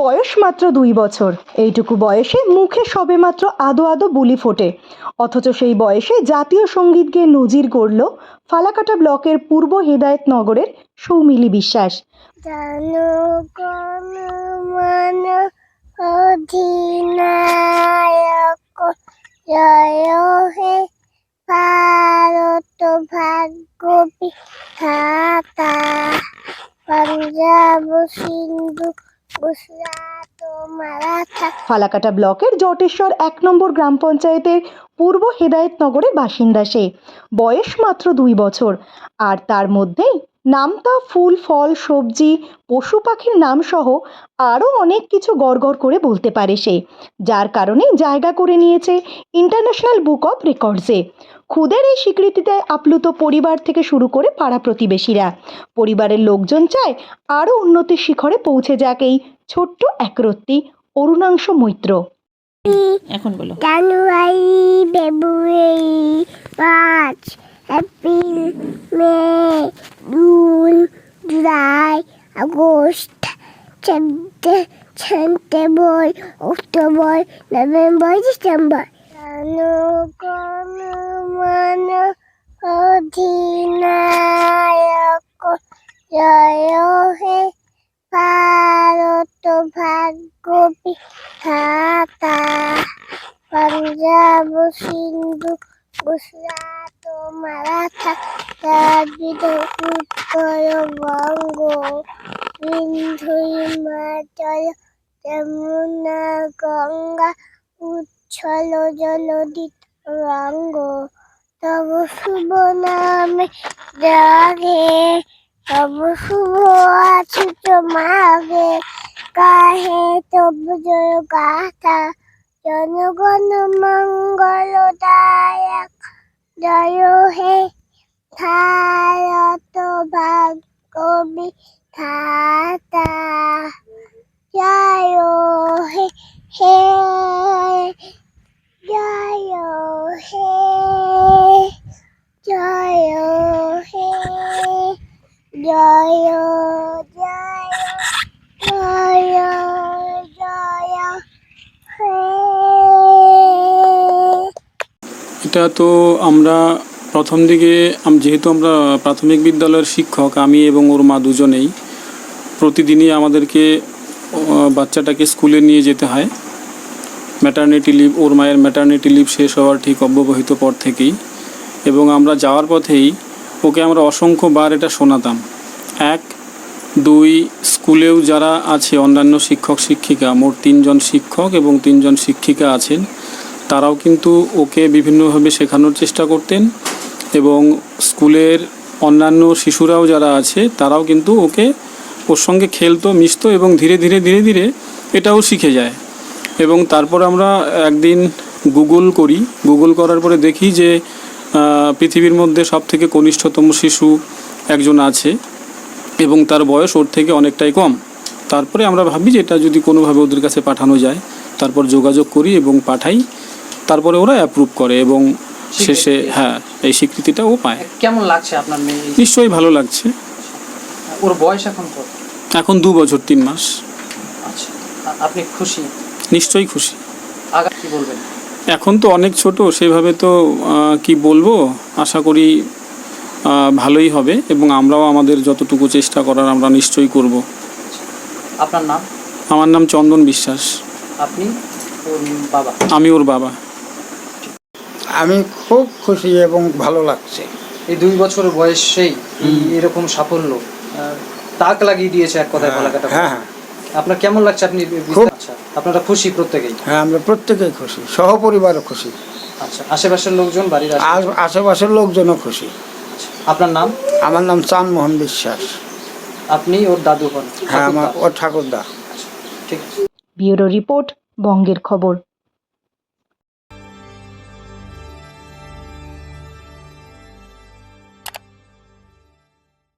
বয়স মাত্র দুই বছর। এইটুকু বয়সে মুখে সবেমাত্র আদো আদো বুলি ফোটে। অথচ সেই বয়সে জাতীয় সংগীত গেয়ে নজির গড়ল ফালাকাটা ব্লকের পূর্ব হেদায়েতনগরের সৌমিলি বিশ্বাস। অধিনায়ক হে ভাগ্য পাঞ্জাব সিন্ধু ফালাকাটা ব্লকের জটেশ্বর এক নম্বর গ্রাম পঞ্চায়েতের পূর্ব হেদায়তনগরের বাসিন্দা সে। বয়স মাত্র দুই বছর। আর তার মধ্যেই নামতা ফুল ফল সবজি পশু পাখির নাম সহ আরও অনেক কিছু গড়গড় করে বলতে পারে সে যার কারণে জায়গা করে নিয়েছে ইন্টারন্যাশনাল বুক অফ রেকর্ডসে। খুদের এই স্বীকৃতিতে আপ্লুত পরিবার থেকে শুরু করে পাড়া প্রতিবেশীরা। পরিবারের লোকজন চায় আরও উন্নতির শিখরে পৌঁছে যাক এই ছোট্ট একরত্তি অরুণাংশ মৈত্র। এখন বলো। January February March April May August September October November, December. মন অধিনায়ক জয় হে ভারত ভাগ্য বিধাতা পাঞ্জাব সিন্ধু গুজরাট। ও মারাঠা দ্রাবিড় উত্তর বঙ্গ, সিন্ধু, হিমাচল, যমুনা, গঙ্গা, উচ্ছল জলদিত রঙ্গ। তব শুভ নামে জাগে, তব শুভ আছুত মাগে কাহে তব জয় গাথা জনগণ মঙ্গল দায়ক জয় হে ভারত ভাগ্য বিধাতা জয় হে হে জয় হে জয় হে জয় জয় জয় জয় হে এটা তো আমরা প্রথম দিকে যেহেতু আমরা প্রাথমিক বিদ্যালয়ের শিক্ষক, আমি এবং ওর মা দুজনেই প্রতিদিনই আমাদেরকে বাচ্চাটাকে স্কুলে নিয়ে যেতে হয়। ম্যাটার্নিটি লিভ ওর মায়ের ম্যাটার্নিটি লিভ শেষ হওয়ার ঠিক অব্যবহিত পর থেকেই। এবং আমরা যাওয়ার পথেই ওকে আমরা অসংখ্যবার এটা শোনাতাম। এক, দুই, স্কুলেও যারা আছে অন্যান্য শিক্ষক শিক্ষিকা মোট তিনজন শিক্ষক এবং তিনজন শিক্ষিকা আছেন তারাও কিন্তু ওকে বিভিন্নভাবে শেখানোর চেষ্টা করতেন এবং স্কুলের অন্যান্য শিশুরাও যারা আছে, তারাও কিন্তু ওকে ওর সঙ্গে খেলতো, মিশতো এবং ধীরে ধীরে ধীরে ধীরে এটাও শিখে যায়। এবং তারপর আমরা একদিন গুগল করি। গুগল করার পরে দেখি যে পৃথিবীর মধ্যে সব থেকে কনিষ্ঠতম শিশু একজন আছে এবং তার বয়স ওর থেকে অনেকটাই কম। তারপরে আমরা ভাবি যে এটা যদি কোনোভাবে ওদের কাছে পাঠানো যায়, তারপর যোগাযোগ করি এবং পাঠাই। তারপরে ওরা অ্যাপ্রুভ করে এবং শেষে হ্যাঁ এই স্বীকৃতিটা ও পায়। কেমন লাগছে আপনার মেয়ে? নিশ্চয়ই ভালো লাগছে। ওর বয়স এখন কত? এখন দু বছর তিন মাস। আচ্ছা আপনি খুশি? নিশ্চয়ই খুশি। আগা কি বলবেন? এখন তো অনেক ছোট সেভাবে তো কি বলব? আশা করি ভালোই হবে এবং আমরাও আমাদের যতটুকু চেষ্টা করার আমরা নিশ্চয়ই করব। আপনার নাম? আমার নাম চন্দন বিশ্বাস। আপনি? ওর বাবা? আমি ওর বাবা। আমি খুব খুশি এবং ভালো লাগছে। এই দুই বছর বয়সেই এরকম সাফল্য তাক লাগিয়ে দিয়েছে এক কথায় ফালাকাটা হ্যাঁ হ্যাঁ। আপনার কেমন লাগছে আপনি খুব- আচ্ছা আপনারা খুশি প্রত্যেকেই? হ্যাঁ আমরা প্রত্যেকেই খুশি সহপরিবারও খুশি। আচ্ছা আশেপাশের লোকজন বাড়ির আশেপাশের লোকজনও খুশি। আচ্ছা, আপনার নাম? আমার নাম চাঁদমোহন বিশ্বাস। আপনি ওর দাদু হন হ্যাঁ আমার ঠাকুরদা। ও ঠাকুরদা ঠিক আছে। ব্যুরো রিপোর্ট বঙ্গের খবর।